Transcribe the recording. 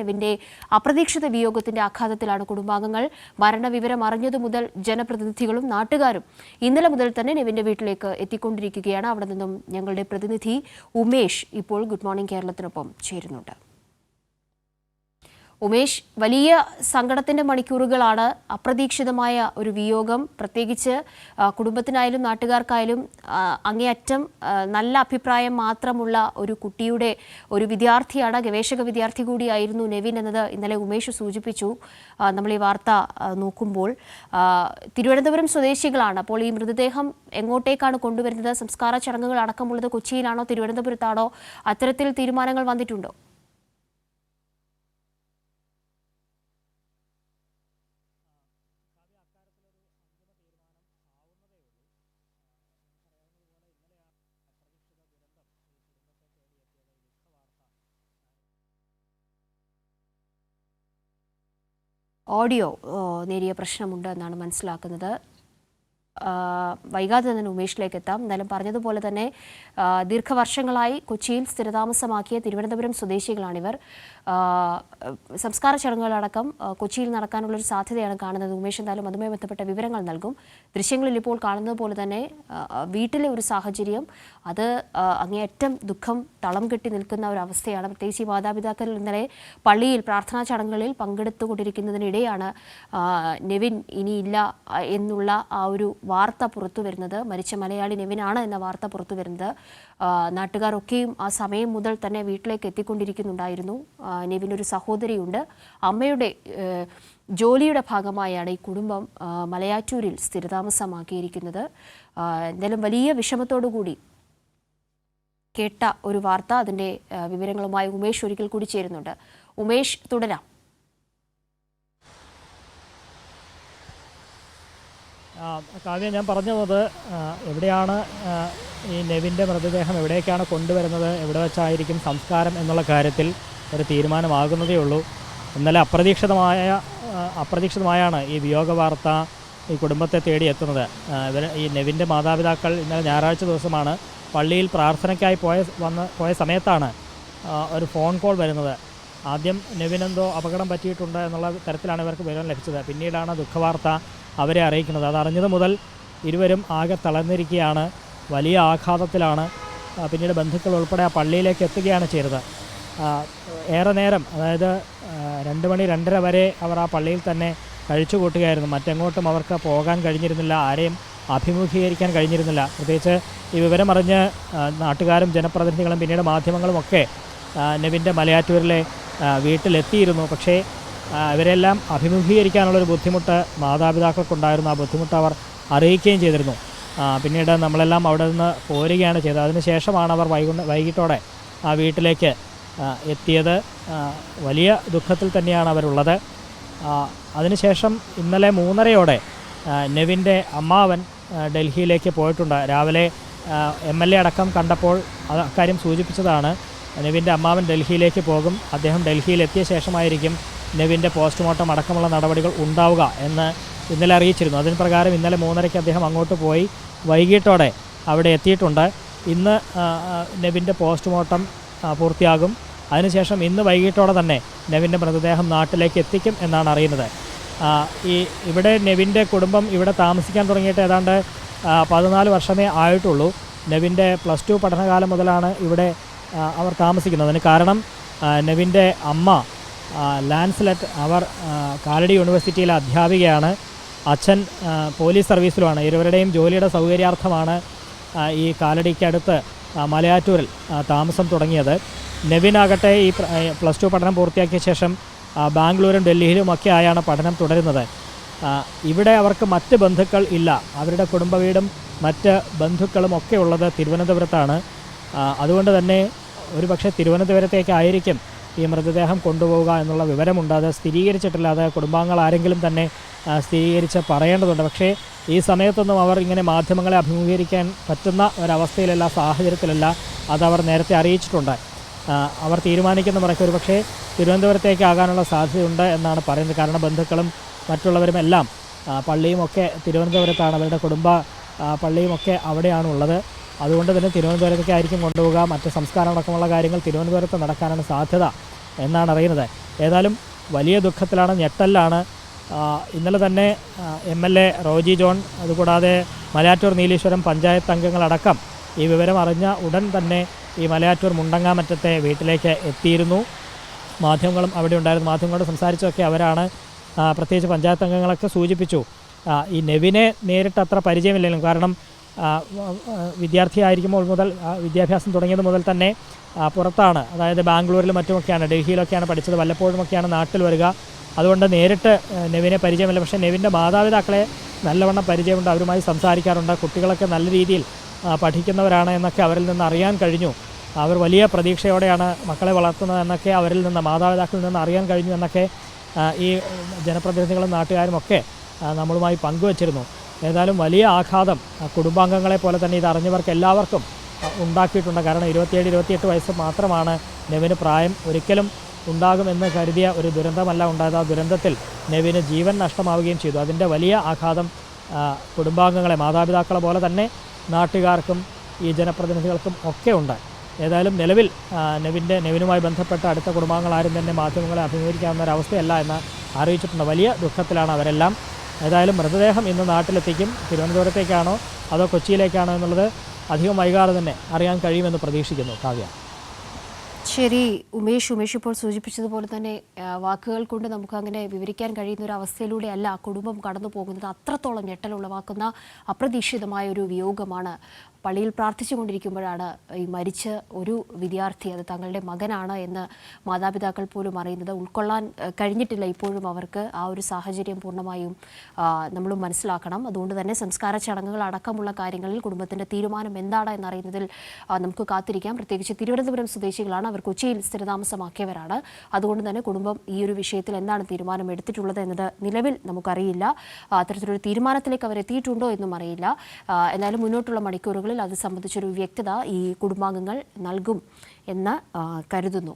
നെവിന്റെ അപ്രതീക്ഷിത വിയോഗത്തിന്റെ ആഘാതത്തിലാണ് കുടുംബാംഗങ്ങൾ. മരണവിവരം അറിഞ്ഞതു മുതൽ ജനപ്രതിനിധികളും നാട്ടുകാരും ഇന്നലെ മുതൽ തന്നെ നെവിന്റെ വീട്ടിലേക്ക് എത്തിക്കൊണ്ടിരിക്കുകയാണ്. അവിടെ നിന്നും ഞങ്ങളുടെ പ്രതിനിധി ഉമേഷ് ഇപ്പോൾ ഗുഡ് മോർണിംഗ് കേരളത്തിനൊപ്പം ചേരുന്നുണ്ട്. ഉമേഷ് വലിയ സങ്കടത്തിന്റെ മണിക്കൂറുകളാണ് അപ്രതീക്ഷിതമായ ഒരു വിയോഗം. പ്രത്യേകിച്ച് കുടുംബത്തിനായാലും നാട്ടുകാർക്കായാലും അങ്ങേയറ്റം നല്ല അഭിപ്രായം മാത്രമുള്ള ഒരു കുട്ടിയുടെ ഒരു വിദ്യാർത്ഥിയാണ് ഗവേഷക വിദ്യാർത്ഥി കൂടിയായിരുന്നു നെവിൻ എന്നത് ഇന്നലെ ഉമേഷ് സൂചിപ്പിച്ചു. നമ്മൾ ഈ വാർത്ത നോക്കുമ്പോൾ തിരുവനന്തപുരം സ്വദേശികളാണ്. അപ്പോൾ ഈ മൃതദേഹം എങ്ങോട്ടേക്കാണ് കൊണ്ടുവരുന്നത്? സംസ്കാര ചടങ്ങുകൾ അടക്കമുള്ളത് കൊച്ചിയിലാണോ തിരുവനന്തപുരത്താണോ? അത്തരത്തിൽ തീരുമാനങ്ങൾ വന്നിട്ടുണ്ടോ? ഓഡിയോ നേരിയ പ്രശ്നമുണ്ട് എന്നാണ് മനസ്സിലാക്കുന്നത്. വൈകാതെ തന്നെ ഉമേഷിലേക്ക് എത്താം. എന്നാലും പറഞ്ഞതുപോലെ തന്നെ ദീർഘവർഷങ്ങളായി കൊച്ചിയിൽ സ്ഥിരതാമസമാക്കിയ തിരുവനന്തപുരം സ്വദേശികളാണിവർ. സംസ്കാര ചടങ്ങുകളടക്കം കൊച്ചിയിൽ കൊച്ചിയിൽ നടക്കാനുള്ളൊരു സാധ്യതയാണ് കാണുന്നത്. ഉമേഷ് എന്തായാലും അതുമായി ബന്ധപ്പെട്ട വിവരങ്ങൾ നൽകും. ദൃശ്യങ്ങളിൽ ഇപ്പോൾ കാണുന്നത് പോലെ തന്നെ വീട്ടിലെ ഒരു സാഹചര്യം അത് അങ്ങേയറ്റം ദുഃഖം തളം കെട്ടി നിൽക്കുന്ന ഒരു അവസ്ഥയാണ്. പ്രത്യേകിച്ച് ഈ മാതാപിതാക്കൾ ഇന്നലെ പള്ളിയിൽ പ്രാർത്ഥനാ ചടങ്ങുകളിൽ പങ്കെടുത്തുകൊണ്ടിരിക്കുന്നതിനിടെയാണ് നെവിൻ ഇനിയില്ല എന്നുള്ള ആ ഒരു വാർത്ത പുറത്തു വരുന്നത്. മരിച്ച മലയാളി നെവിനാണ് എന്ന വാർത്ത പുറത്തു വരുന്നത്. നാട്ടുകാരൊക്കെയും ആ സമയം മുതൽ തന്നെ വീട്ടിലേക്ക് എത്തിക്കൊണ്ടിരിക്കുന്നുണ്ടായിരുന്നു. നെവിനൊരു സഹോദരിയുണ്ട്. അമ്മയുടെ ജോലിയുടെ ഭാഗമായാണ് ഈ കുടുംബം മലയാറ്റൂരിൽ സ്ഥിരതാമസമാക്കിയിരിക്കുന്നത്. എന്തായാലും വലിയ വിഷമത്തോടു കൂടി കേട്ട ഒരു വാർത്ത അതിന്റെ വിവരങ്ങളുമായി ഉമേഷ് ഒരിക്കൽ കൂടി ചേരുന്നുണ്ട്. ഉമേഷ് തുടരാം. കാവ്യ ഞാൻ പറഞ്ഞു എവിടെയാണ് ഈ നെവിന്റെ മൃതദേഹം എവിടേക്കാണ് കൊണ്ടുവരുന്നത് എവിടെ വെച്ചായിരിക്കും സംസ്കാരം എന്നുള്ള കാര്യത്തിൽ ഒരു തീരുമാനമാകുന്നതേ ഉള്ളൂ. ഇന്നലെ അപ്രതീക്ഷിതമായ അപ്രതീക്ഷിതമായാണ് ഈ വിയോഗ വാർത്ത ഈ കുടുംബത്തെ തേടി എത്തുന്നത്. ഇവർ ഈ നെവിന്റെ മാതാപിതാക്കൾ ഇന്നലെ ഞായറാഴ്ച ദിവസമാണ് പള്ളിയിൽ പ്രാർത്ഥനയ്ക്കായി പോയ വന്ന് പോയ സമയത്താണ് ഒരു ഫോൺ കോൾ വരുന്നത്. ആദ്യം നെവിനെന്തോ അപകടം പറ്റിയിട്ടുണ്ട് എന്നുള്ള തരത്തിലാണ് ഇവർക്ക് വിവരം ലഭിച്ചത്. പിന്നീടാണ് ദുഃഖവാർത്ത അവരെ അറിയിക്കുന്നത്. അതറിഞ്ഞത് മുതൽ ഇരുവരും ആകെ തളർന്നിരിക്കുകയാണ്. വലിയ ആഘാതത്തിലാണ്. പിന്നീട് ബന്ധുക്കൾ ഉൾപ്പെടെ ആ പള്ളിയിലേക്ക് എത്തുകയാണ് ചെയ്തത്. ഏറെ നേരം അതായത് രണ്ട് മണി രണ്ടര വരെ അവർ ആ പള്ളിയിൽ തന്നെ കഴിച്ചു കൂട്ടുകയായിരുന്നു. മറ്റെങ്ങോട്ടും അവർക്ക് പോകാൻ കഴിഞ്ഞിരുന്നില്ല. ആരെയും അഭിമുഖീകരിക്കാൻ കഴിഞ്ഞിരുന്നില്ല. പ്രത്യേകിച്ച് ഈ വിവരമറിഞ്ഞ് നാട്ടുകാരും ജനപ്രതിനിധികളും പിന്നീട് മാധ്യമങ്ങളുമൊക്കെ നെവിന്റെ മലയാറ്റൂരിലെ വീട്ടിലെത്തിയിരുന്നു. പക്ഷേ ആ, അഭിമുഖീകരിക്കാനുള്ള ഒരു ബുദ്ധിമുട്ട് മാതാപിതാക്കൾക്കുണ്ടായിരുന്നു. ആ ബുദ്ധിമുട്ട് അവർ അറിയിക്കുകയും ചെയ്തിരുന്നു. പിന്നീട് നമ്മളെല്ലാം അവിടെ നിന്ന് പോരുകയാണ് ചെയ്തത്. അതിനുശേഷമാണ് അവർ വൈകുന്ന വൈകിട്ടോടെ ആ വീട്ടിലേക്ക് എത്തിയത്. വലിയ ദുഃഖത്തിൽ തന്നെയാണ് അവരുള്ളത്. അതിനുശേഷം ഇന്നലെ മൂന്നരയോടെ നെവിന്റെ അമ്മാവൻ ഡൽഹിയിലേക്ക് പോയിട്ടുണ്ട്. രാവിലെ എം എൽ എ അടക്കം കണ്ടപ്പോൾ അക്കാര്യം സൂചിപ്പിച്ചതാണ്. നെവിന്റെ അമ്മാവൻ ഡൽഹിയിലേക്ക് പോകും. അദ്ദേഹം ഡൽഹിയിൽ എത്തിയ ശേഷമായിരിക്കും നെവിന്റെ പോസ്റ്റ്മോർട്ടം അടക്കമുള്ള നടപടികൾ ഉണ്ടാവുക എന്ന് ഇന്നലെ അറിയിച്ചിരുന്നു. അതിന് പ്രകാരം ഇന്നലെ മൂന്നരയ്ക്ക് അദ്ദേഹം അങ്ങോട്ട് പോയി. വൈകിട്ടോടെ അവിടെ എത്തിയിട്ടുണ്ട്. ഇന്ന് നെവിന്റെ പോസ്റ്റ്മോർട്ടം പൂർത്തിയാകും. അതിനുശേഷം ഇന്ന് വൈകിട്ടോടെ തന്നെ നെവിന്റെ മൃതദേഹം നാട്ടിലേക്ക് എത്തിക്കും എന്നാണ് അറിയുന്നത്. ഈ ഇവിടെ നെവിന്റെ കുടുംബം ഇവിടെ താമസിക്കാൻ തുടങ്ങിയിട്ട് ഏതാണ്ട് പതിനാല് വർഷമേ ആയിട്ടുള്ളൂ. നെവിന്റെ പ്ലസ് ടു പഠനകാലം മുതലാണ് ഇവിടെ അവർ താമസിക്കുന്നത്. അതിന് കാരണം നെവിന്റെ അമ്മ ലാൻസ്ലെറ്റ് അവർ കാലടി യൂണിവേഴ്സിറ്റിയിലെ അധ്യാപികയാണ്. അച്ഛൻ പോലീസ് സർവീസിലുമാണ്. ഇരുവരുടെയും ജോലിയുടെ സൗകര്യാർത്ഥമാണ് ഈ കാലടിക്കടുത്ത് മലയാറ്റൂരിൽ താമസം തുടങ്ങിയത്. നെവിനാകട്ടെ ഈ പ്ലസ് ടു പഠനം പൂർത്തിയാക്കിയ ശേഷം ബാംഗ്ലൂരും ഡൽഹിയിലുമൊക്കെ ആയാണ് പഠനം തുടരുന്നത്. ഇവിടെ അവർക്ക് മറ്റ് ബന്ധുക്കൾ ഇല്ല. അവരുടെ കുടുംബ വീടും മറ്റ് ബന്ധുക്കളും ഒക്കെ ഉള്ളത് തിരുവനന്തപുരത്താണ്. അതുകൊണ്ട് തന്നെ ഒരുപക്ഷെ തിരുവനന്തപുരത്തേക്കായിരിക്കും ഈ മൃതദേഹം കൊണ്ടുപോവുക എന്നുള്ള വിവരമുണ്ട്. അത് സ്ഥിരീകരിച്ചിട്ടില്ല. അത് കുടുംബാംഗങ്ങൾ ആരെങ്കിലും തന്നെ സ്ഥിരീകരിച്ച് പറയേണ്ടതുണ്ട്. പക്ഷേ ഈ സമയത്തൊന്നും അവർ ഇങ്ങനെ മാധ്യമങ്ങളെ അഭിമുഖീകരിക്കാൻ പറ്റുന്ന ഒരവസ്ഥയിലല്ല സാഹചര്യത്തിലല്ല അതവർ നേരത്തെ അറിയിച്ചിട്ടുണ്ട്. അവർ തീരുമാനിക്കുന്ന മുറയ്ക്ക് ഒരു പക്ഷേ തിരുവനന്തപുരത്തേക്കാകാനുള്ള സാധ്യതയുണ്ട് എന്നാണ് പറയുന്നത്. കാരണം ബന്ധുക്കളും മറ്റുള്ളവരും എല്ലാം ആ, പള്ളിയുമൊക്കെ തിരുവനന്തപുരത്താണ്. അവരുടെ കുടുംബ പള്ളിയുമൊക്കെ അവിടെയാണ് ഉള്ളത് അതുകൊണ്ട് തന്നെ തിരുവനന്തപുരത്തേക്കായിരിക്കും കൊണ്ടുപോകുക മറ്റ് സംസ്കാരമടക്കമുള്ള കാര്യങ്ങൾ തിരുവനന്തപുരത്ത് നടക്കാനാണ് സാധ്യത എന്നാണ് അറിയുന്നത്. ഏതായാലും വലിയ ദുഃഖത്തിലാണ് ഞെട്ടലിലാണ്. ഇന്നലെ തന്നെ M L A Roji John അതുകൂടാതെ മലയാറ്റൂർ നീലീശ്വരം പഞ്ചായത്ത് അംഗങ്ങളടക്കം ഈ വിവരം അറിഞ്ഞ ഉടൻ തന്നെ ഈ മലയാറ്റൂർ മുണ്ടങ്ങാമറ്റത്തെ വീട്ടിലേക്ക് എത്തിയിരുന്നു. മാധ്യമങ്ങളും അവിടെ ഉണ്ടായിരുന്നു. മാധ്യമങ്ങളോട് സംസാരിച്ചൊക്കെ അവരാണ് പ്രത്യേകിച്ച് പഞ്ചായത്ത് അംഗങ്ങളൊക്കെ സൂചിപ്പിച്ചു. ഈ നെവിനെ നേരിട്ട് അത്ര പരിചയമില്ലെങ്കിലും കാരണം വിദ്യാർത്ഥിയായിരിക്കുമ്പോൾ മുതൽ വിദ്യാഭ്യാസം തുടങ്ങിയത് മുതൽ തന്നെ പുറത്താണ്. അതായത് ബാംഗ്ലൂരിലും മറ്റുമൊക്കെയാണ് ഡൽഹിയിലൊക്കെയാണ് പഠിച്ചത് വല്ലപ്പോഴുമൊക്കെയാണ് നാട്ടിൽ വരിക. അതുകൊണ്ട് നേരിട്ട് നെവിനെ പരിചയമില്ല. പക്ഷേ നെവിന്റെ മാതാപിതാക്കളെ നല്ലവണ്ണം പരിചയമുണ്ട് അവരുമായി സംസാരിക്കാറുണ്ട്. കുട്ടികളൊക്കെ നല്ല രീതിയിൽ പഠിക്കുന്നവരാണ് എന്നൊക്കെ അവരിൽ നിന്ന് അറിയാൻ കഴിഞ്ഞു. അവർ വലിയ പ്രതീക്ഷയോടെയാണ് മക്കളെ വളർത്തുന്നത് എന്നൊക്കെ അവരിൽ നിന്ന് മാതാപിതാക്കളിൽ നിന്ന് അറിയാൻ കഴിഞ്ഞു എന്നൊക്കെ ഈ ജനപ്രതിനിധികളും നാട്ടുകാരും ഒക്കെ നമ്മളുമായി പങ്കുവച്ചിരുന്നു. ഏതായാലും വലിയ ആഘാതം കുടുംബാംഗങ്ങളെ പോലെ തന്നെ ഇത് അറിഞ്ഞവർക്ക് എല്ലാവർക്കും ഉണ്ടാക്കിയിട്ടുണ്ട്. കാരണം ഇരുപത്തിയേഴ് ഇരുപത്തിയെട്ട് വയസ്സ് മാത്രമാണ് നെവിന് പ്രായം. ഒരിക്കലും ഉണ്ടാകുമെന്ന് കരുതിയ ഒരു ദുരന്തമല്ല ഉണ്ടായത്. ആ ദുരന്തത്തിൽ നെവിന് ജീവൻ നഷ്ടമാവുകയും ചെയ്തു. അതിന്റെ വലിയ ആഘാതം കുടുംബാംഗങ്ങളെ മാതാപിതാക്കളെ പോലെ തന്നെ നാട്ടുകാർക്കും ഈ ജനപ്രതിനിധികൾക്കും ഒക്കെ ഉണ്ട്. ഏതായാലും നിലവിൽ നെവിന്റെ നെവിനുമായി ബന്ധപ്പെട്ട അടുത്ത കുടുംബാംഗങ്ങൾ ആരും തന്നെ മാധ്യമങ്ങളെ അഭിമുഖീകരിക്കാവുന്ന ഒരവസ്ഥയല്ല എന്ന് അറിയിച്ചിട്ടുണ്ട്. വലിയ ദുഃഖത്തിലാണ് അവരെല്ലാം. ഏതായാലും മൃതദേഹം ഇന്ന് നാട്ടിലെത്തിക്കും. തിരുവനന്തപുരത്തേക്കാണോ അതോ കൊച്ചിയിലേക്കാണോ എന്നുള്ളത് അധികം വൈകാതെ തന്നെ അറിയാൻ കഴിയുമെന്ന് പ്രതീക്ഷിക്കുന്നു. കാവ്യ. ശരി ഉമേഷ് ഉമേഷ് ഇപ്പോൾ സൂചിപ്പിച്ചതുപോലെ തന്നെ വാക്കുകൾ കൊണ്ട് നമുക്ക് അങ്ങനെ വിവരിക്കാൻ കഴിയുന്ന ഒരു അവസ്ഥയിലൂടെ അല്ല കുടുംബം കടന്നു പോകുന്നത് അത്രത്തോളം ഞെട്ടലുളവാക്കുന്ന അപ്രതീക്ഷിതമായ ഒരു വിയോഗമാണ് പള്ളിയിൽ പ്രാർത്ഥിച്ചുകൊണ്ടിരിക്കുമ്പോഴാണ് ഈ മരിച്ച ഒരു വിദ്യാർത്ഥി അത് തങ്ങളുടെ മകനാണ് എന്ന് മാതാപിതാക്കൾ പോലും അറിയുന്നത്. ഉൾക്കൊള്ളാൻ കഴിഞ്ഞിട്ടില്ല. ഇപ്പോഴും അവർക്ക് ആ ഒരു സാഹചര്യം പൂർണമായും നമ്മൾ മനസ്സിലാക്കണം. അതുകൊണ്ട് തന്നെ സംസ്കാര ചടങ്ങുകൾ അടക്കമുള്ള കാര്യങ്ങളിൽ കുടുംബത്തിന്റെ തീരുമാനം എന്താണ് എന്നറിയുന്നതിൽ നമുക്ക് കാത്തിരിക്കാം. പ്രത്യേകിച്ച് തിരുവനന്തപുരം സ്വദേശികളാണ് അവർ കൊച്ചിയിൽ സ്ഥിരതാമസമാക്കിയവരാണ്. അതുകൊണ്ട് തന്നെ കുടുംബം ഈ ഒരു വിഷയത്തിൽ എന്താണ് തീരുമാനം എടുത്തിട്ടുള്ളത് എന്നത് നിലവിൽ നമുക്കറിയില്ല. അത്തരത്തിലൊരു തീരുമാനത്തിലേക്ക് അവർ എത്തിയിട്ടുണ്ടോ എന്നും അറിയില്ല. എന്നാലും മുന്നോട്ടുള്ള മണിക്കൂറുകളിൽ അത് സംബന്ധിച്ചൊരു വ്യക്തത ഈ കുടുംബാംഗങ്ങൾ നൽകും എന്ന് കരുതുന്നു.